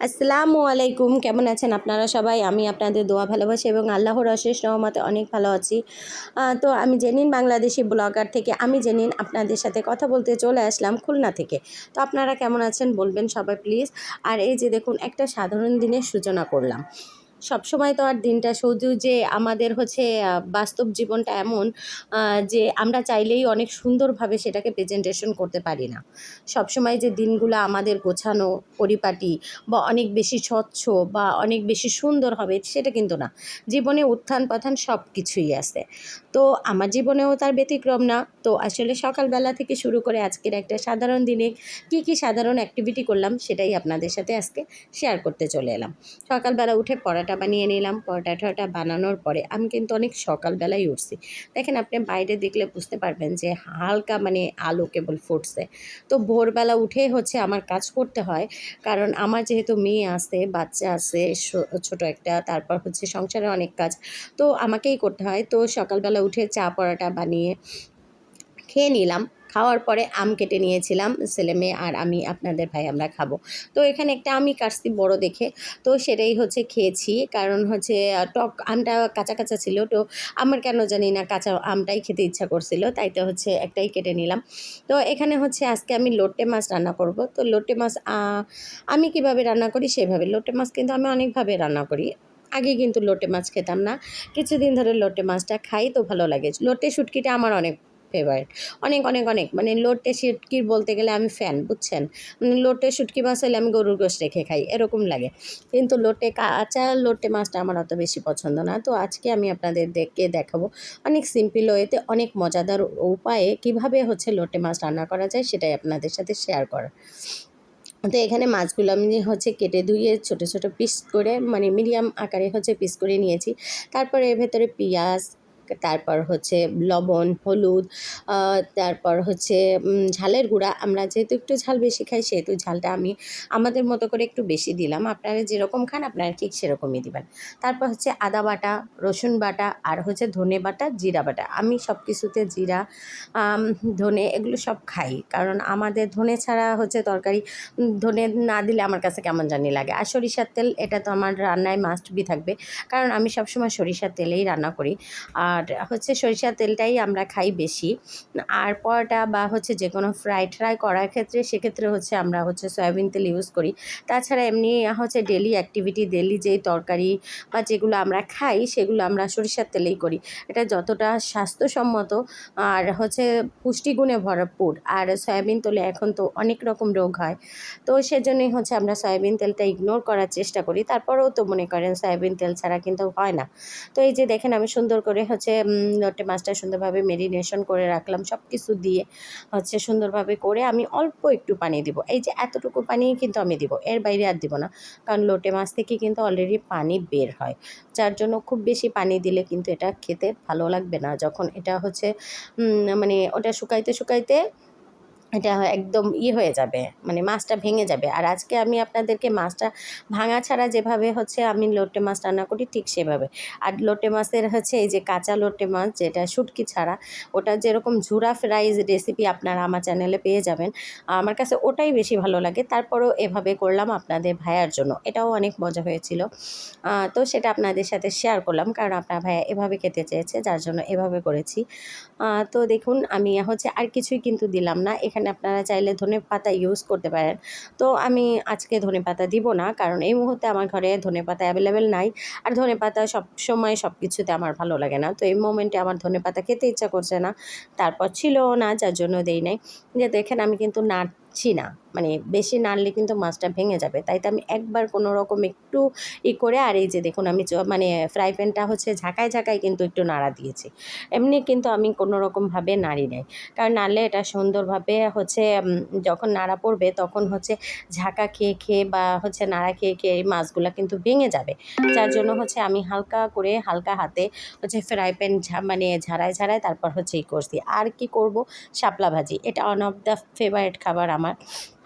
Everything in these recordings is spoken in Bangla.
আসসালামু আলাইকুম। কেমন আছেন আপনারা সবাই? আমি আপনাদের দোয়া, ভালোবাসি এবং আল্লাহর অশেষ রহমতে অনেক ভালো আছি। তো আমি জেনিন বাংলাদেশি ব্লগার থেকে আমি জেনিন আপনাদের সাথে কথা বলতে চলে আসলাম খুলনা থেকে। তো আপনারা কেমন আছেন বলবেন সবাই প্লিজ। আর এই যে দেখুন, একটা সাধারণ দিনের সূচনা করলাম। সব সময় তো আর দিনটা শুধু যে আমাদের হচ্ছে বাস্তব জীবনটা এমন যে আমরা চাইলেই অনেক সুন্দরভাবে সেটাকে প্রেজেন্টেশন করতে পারি না। সব সময় যে দিনগুলো আমাদের গোছানো, পরিপাটি বা অনেক বেশি স্বচ্ছ বা অনেক বেশি সুন্দর হবে সেটা কিন্তু না। জীবনে উত্থান পাথান সব কিছুই আছে। তো আমার জীবনেও তার ব্যতিক্রম না। তো আসলে সকালবেলা থেকে শুরু করে আজকের একটা সাধারণ দিনে কি কি সাধারণ অ্যাক্টিভিটি করলাম সেটাই আপনাদের সাথে আজকে শেয়ার করতে চলে এলাম। সকালবেলা উঠে পরাটা বানিয়ে নিলাম। পরোটা টরোটা বানানোর পরে আমি কিন্তু অনেক সকালবেলায় উঠছি। দেখেন, আপনি বাইরে দেখলে বুঝতে পারবেন যে হালকা মানে আলো কেবল ফুটছে। তো ভোরবেলা উঠে হচ্ছে আমার কাজ করতে হয়। কারণ আমার যেহেতু মেয়ে আছে, বাচ্চা আছে ছোট একটা, তারপর হচ্ছে সংসারে অনেক কাজ। তো আমাকেই করতে হয়। তো সকালবেলা উঠে চা পরোটা বানিয়ে খেয়ে নিলাম। খাওয়ার পরে আম কেটে নিয়েছিলাম, ছেলে মেয়ে আর আমি, আপনাদের ভাই আমরা খাব। তো এখানে একটা আমি কাটছি বড় দেখে, তো সেটাই হচ্ছে খেয়েছি। কারণ হচ্ছে টক আমটা কাঁচা কাঁচা ছিল, তো আমার কেন জানি না কাঁচা আমটাই খেতে ইচ্ছা করছিল, তাই তো হচ্ছে একটাই কেটে নিলাম। তো এখানে হচ্ছে আজকে আমি লোটে মাছ রান্না করব। তো লোটে মাছ আমি কীভাবে রান্না করি সেভাবে। লোটে মাছ কিন্তু আমি অনেকভাবে রান্না করি। আগে কিন্তু লোটে মাছ খেতাম না। কিছুদিন ধরে লোটে মাছটা খাই তো ভালো লাগে। লোটে শুটকিটা আমার অনেক ফেভারিট অনেক অনেক অনেক। মানে লোটে শুটকির বলতে গেলে আমি ফ্যান বুঝছেন? মানে লোটে শুটকি মাছ হলে আমি গরুর গোশ রেখে খাই, এরকম লাগে। কিন্তু লোটে কাঁচা, লোটে মাছটা আমার অত বেশি পছন্দ না। তো আজকে আমি আপনাদের দেখে দেখাবো অনেক সিম্পল ওয়েতে অনেক মজাদার উপায়ে কীভাবে হচ্ছে লোটে মাছ রান্না করা যায়, সেটাই আপনাদের সাথে শেয়ার করা। তো এখানে মাছগুলো আমি হচ্ছে কেটে ধুয়ে ছোট ছোট পিস করে মানে মিডিয়াম আকারে হচ্ছে পিস করে নিয়েছি। তারপরে এর ভেতরে পেঁয়াজ তারপর হচ্ছে লবণ, হলুদ তারপর হচ্ছে ঝালের গুঁড়া। আমরা যেহেতু একটু ঝাল বেশি খাই, সেহেতু ঝালটা আমি আমাদের মতো করে একটু বেশি দিলাম। আপনারা যেরকম খান, আপনারা ঠিক সেরকমই দিবেন। তারপর হচ্ছে আদা বাটা, রসুন বাটা আর হচ্ছে ধনে বাটা, জিরা বাটা। আমি সব কিছুতে জিরা ধনে এগুলো সব খাই। কারণ আমাদের ধনে ছাড়া হচ্ছে তরকারি ধনে না দিলে আমার কাছে কেমন জানি লাগে। আর সরিষার তেল, এটা তো আমার রান্নায় মাস্ট বি থাকবে। কারণ আমি সবসময় সরিষার তেলেই রান্না করি। আর হচ্ছে সরিষার তেলটাই আমরা খাই বেশি। আর পরোটা বা হচ্ছে যে কোনো ফ্রাই ট্রাই করার ক্ষেত্রে সেক্ষেত্রে হচ্ছে আমরা হচ্ছে সয়াবিন তেল ইউজ করি। তাছাড়া এমনি হচ্ছে ডেলি অ্যাক্টিভিটি ডেলি যেই তরকারি বা যেগুলো আমরা খাই সেগুলো আমরা সরিষার তেলেই করি। এটা যতটা স্বাস্থ্যসম্মত আর হচ্ছে পুষ্টিগুণে ভরপুর। আর সয়াবিন তেলে এখন তো অনেক রকম রোগ হয়। তো সেজন্যই হচ্ছে আমরা সয়াবিন তেলটা ইগনোর করার চেষ্টা করি। তারপরেও তো মনে করেন সয়াবিন তেল ছাড়া কিন্তু হয় না। তো এই যে দেখেন আমি সুন্দর করে হচ্ছে উম, লোটে মাছটা সুন্দরভাবে মেরিনেশন করে রাখলাম সব কিছু দিয়ে হচ্ছে সুন্দরভাবে করে আমি অল্প একটু পানি দিব। এই যে এতটুকু পানি কিন্তু আমি দিব এর বাইরে আর দিব না। কারণ লোটে মাছ থেকে কিন্তু অলরেডি পানি বের হয়। যার জন্য খুব বেশি পানি দিলে কিন্তু এটা খেতে ভালো লাগবে না। যখন এটা হচ্ছে মানে ওটা শুকাইতে শুকাইতে এটা একদম ই হয়ে যাবে মানে মাছটা ভেঙে যাবে। আর আজকে আমি আপনাদেরকে মাছটা ভাঙা ছাড়া যেভাবে হচ্ছে আমি লোটে মাছ রান্না করি ঠিক সেভাবে। আর লোটে মাছের হচ্ছে এই যে কাঁচা লোটে মাছ, যেটা শুটকি ছাড়া, ওটা যেরকম ঝুরা ফ্রাইজ রেসিপি আপনারা আমার চ্যানেলে পেয়ে যাবেন। আমার কাছে ওটাই বেশি ভালো লাগে। তারপরেও এভাবে করলাম আপনাদের ভাইয়ার জন্য। এটাও অনেক মজা হয়েছিল। তো সেটা আপনাদের সাথে শেয়ার করলাম। কারণ আপনার ভাইয়া এভাবে খেতে চেয়েছে, যার জন্য এভাবে করেছি। তো দেখুন, আমি হচ্ছে আর কিছুই কিন্তু দিলাম না। এখানে আপনারা চাইলে ধনে পাতা ইউজ করতে পারেন। তো আমি আজকে ধনে পাতা দিব না, কারণ এই মুহূর্তে আমার ঘরে ধনে পাতা অ্যাভেলেবেল নাই। আর ধনে পাতা সব সময় সব কিছুতে আমার ভালো লাগে না। তো এই মোমেন্টে আমার ধনে পাতা খেতে ইচ্ছা করছে না। তারপর ছিল না, যার জন্য দেই নাই। যে দেখেন আমি কিন্তু নাড়ছি না। মানে বেশি নাড়লে কিন্তু মাছটা ভেঙে যাবে। তাই তো আমি একবার কোনো রকম একটু ই করে আর এই যে দেখুন আমি মানে ফ্রাই প্যানটা হচ্ছে ঝাঁকায় ঝাঁকায় কিন্তু একটু নাড়া দিয়েছি। এমনি কিন্তু আমি কোনো রকমভাবে নাড়ি নাই। কারণ নাড়লে এটা সুন্দরভাবে হচ্ছে যখন নাড়া পড়বে তখন হচ্ছে ঝাঁকা খেয়ে খেয়ে বা হচ্ছে নাড়া খেয়ে খেয়ে এই মাছগুলো কিন্তু ভেঙে যাবে। যার জন্য হচ্ছে আমি হালকা করে হালকা হাতে হচ্ছে ফ্রাই প্যান মানে ঝাড়ায় ঝাড়ায় তারপর হচ্ছে ই করছি। আর কি করব? শাপলা ভাজি। এটা ওয়ান অফ দ্য ফেভারেট খাবার আমার 네.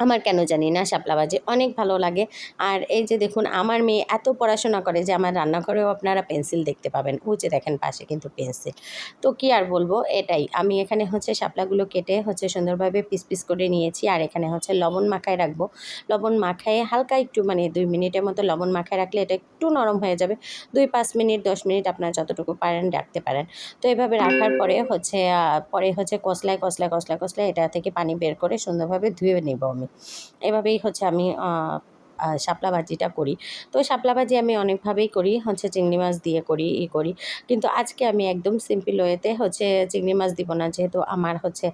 আমার কেন জানি না, শাপলা ভাজি অনেক ভালো লাগে। আর এই যে দেখুন, আমার মেয়ে এত পড়াশোনা করে যে আমার রান্নাঘরেও আপনারা পেন্সিল দেখতে পাবেন। ও যে দেখেন পাশে কিন্তু পেন্সিল। তো কি আর বলব, এটাই। আমি এখানে হচ্ছে শাপলাগুলো কেটে হচ্ছে সুন্দরভাবে পিস পিস করে নিয়েছি। আর এখানে হচ্ছে লবণ মাখায় রাখব। লবণ মাখায় হালকা একটু মানে দুই মিনিটের মতো লবণ মাখায় রাখলে এটা একটু নরম হয়ে যাবে। দুই পাঁচ মিনিট, দশ মিনিট আপনারা যতটুকু পারেন রাখতে পারেন। তো এভাবে রাখার পরে হচ্ছে পরে হচ্ছে কসলায় কসলায় কসলায় কসলায় এটা থেকে পানি বের করে সুন্দরভাবে ধুয়ে নেব আমি। এভাবেই হচ্ছে আমি শাপলা ভাজিটা করি। তো শাপলা ভাজি আমি অনেকভাবেই করি, হচ্ছে চিংড়ি মাছ দিয়ে করি, ই করি। কিন্তু আজকে আমি একদম সিম্পল ওয়েতে হচ্ছে চিংড়ি মাছ দিব না, যেহেতু আমার হচ্ছে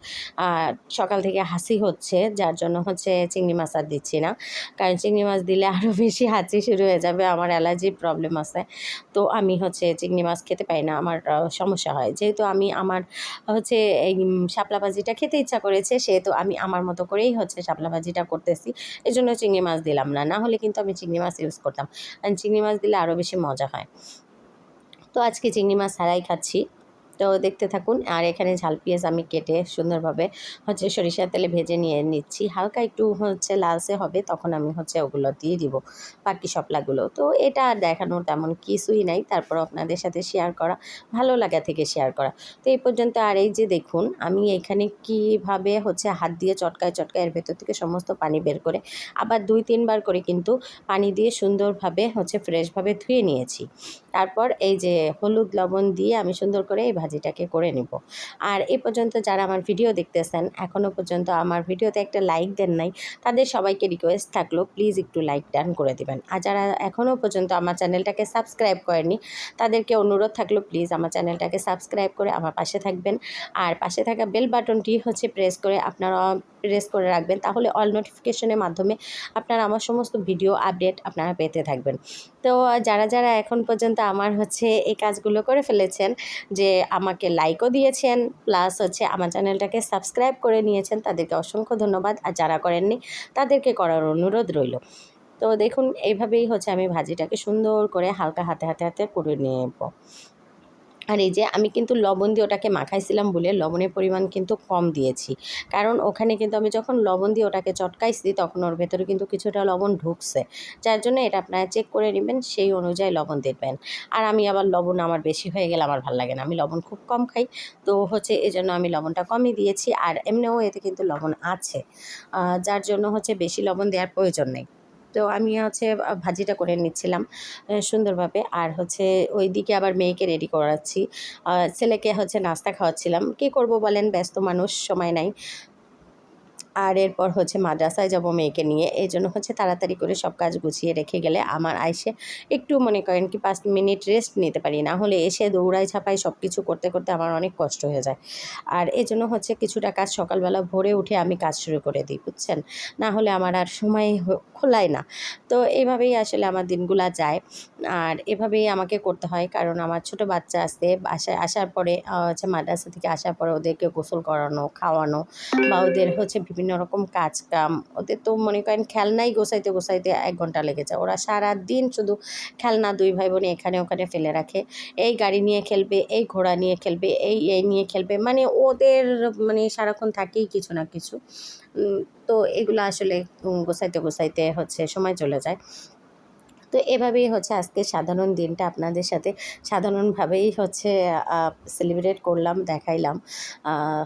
সকাল থেকে হাসি হচ্ছে, যার জন্য হচ্ছে চিংড়ি মাছ আর দিচ্ছি না। কারণ চিংড়ি মাছ দিলে আরও বেশি হাঁচি শুরু হয়ে যাবে, আমার অ্যালার্জির প্রবলেম আছে। তো আমি হচ্ছে চিংড়ি মাছ খেতে পাই না, আমার সমস্যা হয়। যেহেতু আমি আমার, হচ্ছে এই শাপলা ভাজিটা খেতে ইচ্ছা করেছে, সেহেতু আমি আমার মতো করেই হচ্ছে শাপলা ভাজিটা করতেছি। এই জন্য চিংড়ি মাছ দিলাম না না হলে কিন্তু আমি চিংড়ি মাছ ইউজ করতাম। চিংড়ি মাছ দিলে আরও বেশি মজা হয়। তো আজকে চিংড়ি মাছ ছাড়াই খাচ্ছি। তো দেখতে থাকুন। আর এখানে ঝাল পেঁয়াজ আমি কেটে সুন্দরভাবে হচ্ছে সরিষার তেলে ভেজে নিয়ে নিচ্ছি। হালকা একটু হচ্ছে লালচে হবে, তখন আমি হচ্ছে ওগুলো দিয়ে দিব বাকি সপলাগুলো তো এটা আর দেখানোর তেমন কিছুই নাই। তারপর আপনাদের সাথে শেয়ার করা, ভালো লাগা থেকে শেয়ার করা। তো এই পর্যন্ত আর এই যে দেখুন, আমি এখানে কীভাবে হচ্ছে হাত দিয়ে চটকায় চটকায় এর ভেতর থেকে সমস্ত পানি বের করে আবার দুই, তিনবার করে কিন্তু পানি দিয়ে সুন্দরভাবে হচ্ছে ফ্রেশভাবে ধুয়ে নিয়েছি। তারপর এই যে হলুদ লবণ দিয়ে আমি সুন্দর করে এই ভাজিটাকে করে নিব। আর এ পর্যন্ত যারা আমার ভিডিও দেখতেছেন এখনও পর্যন্ত আমার ভিডিওতে একটা লাইক দেন নাই, তাদের সবাইকে রিকোয়েস্ট থাকল প্লিজ একটু লাইক ডান করে দিবেন। আর যারা এখনও পর্যন্ত আমার চ্যানেলটাকে সাবস্ক্রাইব করেনি তাদেরকে অনুরোধ থাকল প্লিজ আমার চ্যানেলটাকে সাবস্ক্রাইব করে আমার পাশে থাকবেন। আর পাশে থাকা বেল বাটনটি হচ্ছে প্রেস করে আপনারা প্রেস করে রাখবেন, তাহলে অল নোটিফিকেশনের মাধ্যমে আপনারা আমার সমস্ত ভিডিও আপডেট আপনারা পেতে থাকবেন। তো যারা যারা এখন পর্যন্ত আমার হচ্ছে এই কাজগুলো করে ফেলেছেন, যে আমাকে লাইকও দিয়েছেন প্লাস হচ্ছে আমার চ্যানেলটাকে সাবস্ক্রাইব করে নিয়েছেন, তাদেরকে অসংখ্য ধন্যবাদ। আর যারা করেননি, তাদেরকে করার অনুরোধ রইল। তো দেখুন, এইভাবেই হচ্ছে আমি ভাজিটাকে সুন্দর করে হালকা হাতে হাতে হাতে করে নেব। আর এই যে আমি কিন্তু লবণ দিয়ে ওটাকে মাখাইছিলাম বলে লবণের পরিমাণ কিন্তু কম দিয়েছি। কারণ ওখানে কিন্তু আমি যখন লবণ দিয়ে ওটাকে চটকাইছি তখন ওর ভেতরে কিন্তু কিছুটা লবণ ঢুকছে। যার জন্য এটা আপনারা চেক করে নেবেন, সেই অনুযায়ী লবণ দেবেন আর আমি আবার লবণ আমার বেশি হয়ে গেলে আমার ভালো লাগে না। আমি লবণ খুব কম খাই। তো হচ্ছে এই জন্য আমি লবণটা কমই দিয়েছি। আর এমনিও এতে কিন্তু লবণ আছে। যার জন্য হচ্ছে বেশি লবণ দেওয়ার প্রয়োজন নেই। তো আমি হচ্ছে ভাজিটা করে নিচ্ছিলাম সুন্দরভাবে। আর হচ্ছে ওই দিকে আবার মেয়েকে রেডি করাচ্ছি। ছেলেকে হচ্ছে নাস্তা খাওয়াচ্ছিলাম। কি করব বলেন? ব্যস্ত মানুষ, সময় নাই। আর এরপর হচ্ছে মাদ্রাসায় যাব মেয়েকে নিয়ে। এই জন্য হচ্ছে তাড়াতাড়ি করে সব কাজ গুছিয়ে রেখে গেলে আমার আইসে একটু মনে করেন কি পাঁচ মিনিট রেস্ট নিতে পারি। না হলে এসে দৌড়াই ছাপাই সব কিছু করতে করতে আমার অনেক কষ্ট হয়ে যায়। আর এই জন্য হচ্ছে কিছুটা কাজ সকালবেলা ভোরে উঠে আমি কাজ শুরু করে দিই, বুঝছেন? না হলে আমার আর সময় খোলায় না। তো এভাবেই আসলে আমার দিনগুলা যায়। আর এভাবেই আমাকে করতে হয় কারণ আমার ছোট বাচ্চা আছে, বাসায় আসার পরে হচ্ছে মাদ্রাসা থেকে আসার পরে ওদেরকে গোসল করানো, খাওয়ানো বা ওদের হচ্ছে বিভিন্ন রকম কাজ কাম। ওদের তো মনে করেন খেলনাই গোসাইতে গোসাইতে এক ঘণ্টা লেগে যায়। ওরা সারা দিন শুধু খেলনা দুই ভাই বোন এখানে ওখানে ফেলে রাখে। এই গাড়ি নিয়ে খেলবে, এই ঘোড়া নিয়ে খেলবে, এই এই নিয়ে খেলবে। মানে ওদের মানে সারাক্ষণ থাকেই কিছু না কিছু। তো এগুলো আসলে গোসাইতে গোসাইতে হচ্ছে, সময় চলে যায়। তো এভাবেই হচ্ছে আজকে সাধারণ দিনটা আপনাদের সাথে সাধারণভাবেই হচ্ছে সেলিব্রেট করলাম, দেখাইলাম।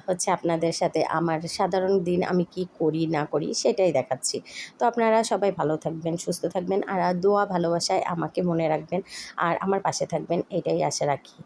হচ্ছে আপনাদের সাথে আমার সাধারণ দিন আমি কি করি, না করি সেটাই দেখাচ্ছি। তো আপনারা সবাই ভালো থাকবেন, সুস্থ থাকবেন আর দোয়া ভালোবাসায় আমাকে মনে রাখবেন আর আমার পাশে থাকবেন, এটাই আশা রাখি।